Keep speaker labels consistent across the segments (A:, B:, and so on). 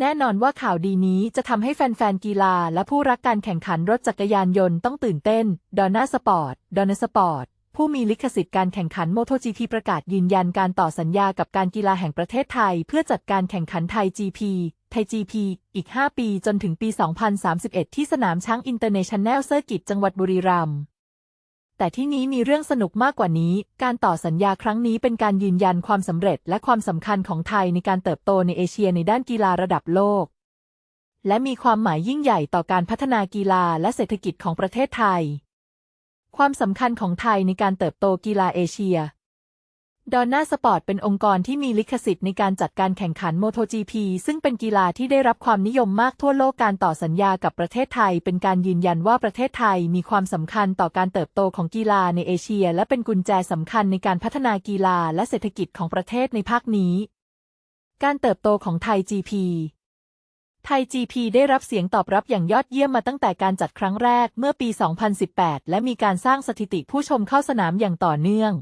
A: แน่นอนว่าข่าวดีนี้จะทำให้แฟนๆ กีฬาและผู้รักการแข่งขันรถจักรยานยนต์ต้องตื่นเต้น ดอนน่าสปอร์ต ดอนน่าสปอร์ต ผู้มีลิขสิทธิ์การแข่งขัน MotoGP ประกาศยืนยันการต่อสัญญากับการกีฬาแห่งประเทศไทย เพื่อจัดการแข่งขันไทย GP ไทย GP อีก 5 ปีจนถึงปี 2031 ที่สนามช้างอินเตอร์เนชั่นแนลเซอร์กิตจังหวัดบุรีรัมย์ แต่ที่นี้มีเรื่องสนุกมากกว่านี้ การต่อสัญญาครั้งนี้เป็นการยืนยันความสำเร็จและความสำคัญของไทยในการเติบโตในเอเชียในด้านกีฬาระดับโลก และมีความหมายยิ่งใหญ่ต่อการพัฒนากีฬาและเศรษฐกิจของประเทศไทย ความสำคัญของไทยในการเติบโตกีฬาเอเชีย ดอนน่าสปอร์ตเป็นองค์กรที่มีลิขสิทธิ์ในการจัดการแข่งขัน MotoGP ซึ่งเป็นกีฬาที่ได้รับความนิยมมากทั่วโลกการต่อสัญญากับประเทศไทย เป็นการยืนยันว่าประเทศไทยมีความสำคัญต่อการเติบโตของกีฬาในเอเชีย และเป็นกุญแจสำคัญในการพัฒนากีฬาและเศรษฐกิจของประเทศในภาคนี้ การเติบโตของไทย GP ไทย GP ได้รับเสียงตอบรับอย่างยอดเยี่ยมมาตั้งแต่การจัดครั้งแรกเมื่อปี 2018 และมีการสร้างสถิติผู้ชมเข้าสนามอย่างต่อเนื่อง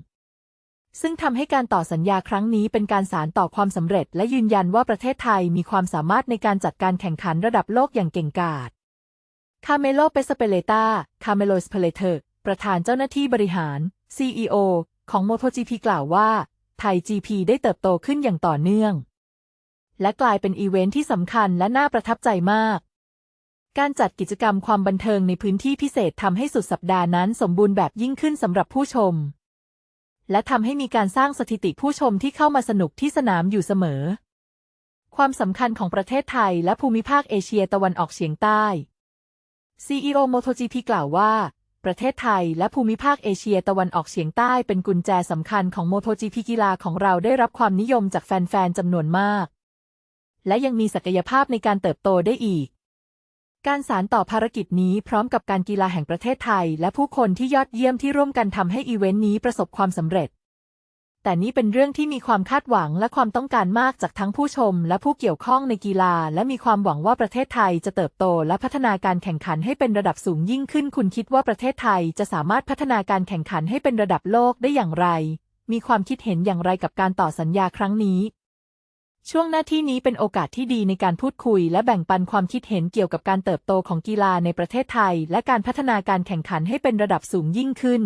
A: ซึ่งทำให้การต่อสัญญาครั้งนี้เป็นการสารต่อความสำเร็จ และยืนยันว่าประเทศไทยมีความสามารถในการจัดการแข่งขันระดับโลกอย่างเก่งกาจคาเมโลเปสเปเลตาคาเมโลสเปเลเตอร์ประธานเจ้าหน้าที่บริหาร CEO ของ MotoGP กล่าวว่า ไทย GP ได้เติบโตขึ้นอย่างต่อเนื่อง และกลายเป็นอีเวนท์ที่สำคัญและน่าประทับใจมาก การจัดกิจกรรมความบันเทิงในพื้นที่พิเศษทำให้สุดสัปดาห์นั้นสมบูรณ์แบบยิ่งขึ้นสำหรับผู้ชม และทำให้มีการสร้างสถิติผู้ชมที่เข้ามาสนุกที่สนามอยู่เสมอ ความสำคัญของประเทศไทยและภูมิภาคเอเชียตะวันออกเฉียงใต้ CEO MotoGP กล่าวว่า ประเทศไทยและภูมิภาคเอเชียตะวันออกเฉียงใต้เป็นกุญแจสำคัญของ MotoGP กีฬาของเราได้รับความนิยมจากแฟนๆจำนวนมาก และยังมีศักยภาพในการเติบโตได้อีก การสารต่อภารกิจนี้พร้อมกับการกีฬาแห่งประเทศไทย และผู้คนที่ยอดเยี่ยมที่ร่วมกันทำให้อีเวนต์นี้ประสบความสำเร็จ แต่นี้เป็นเรื่องที่มีความคาดหวังและความต้องการมากจากทั้งผู้ชม และผู้เกี่ยวข้องในกีฬา และมีความหวังว่าประเทศไทยจะเติบโต และพัฒนาการแข่งขันให้เป็นระดับสูงยิ่งขึ้น คุณคิดว่าประเทศไทยจะสามารถพัฒนาการแข่งขันให้เป็นระดับโลกได้อย่างไร มีความคิดเห็นอย่างไรกับการต่อสัญญาครั้งนี้ ช่วงหน้าที่นี้เป็นโอกาสที่ดีในการพูดคุย และแบ่งปันความคิดเห็นเกี่ยวกับการเติบโตของกีฬาในประเทศไทย และการพัฒนาการแข่งขันให้เป็นระดับสูงยิ่งขึ้น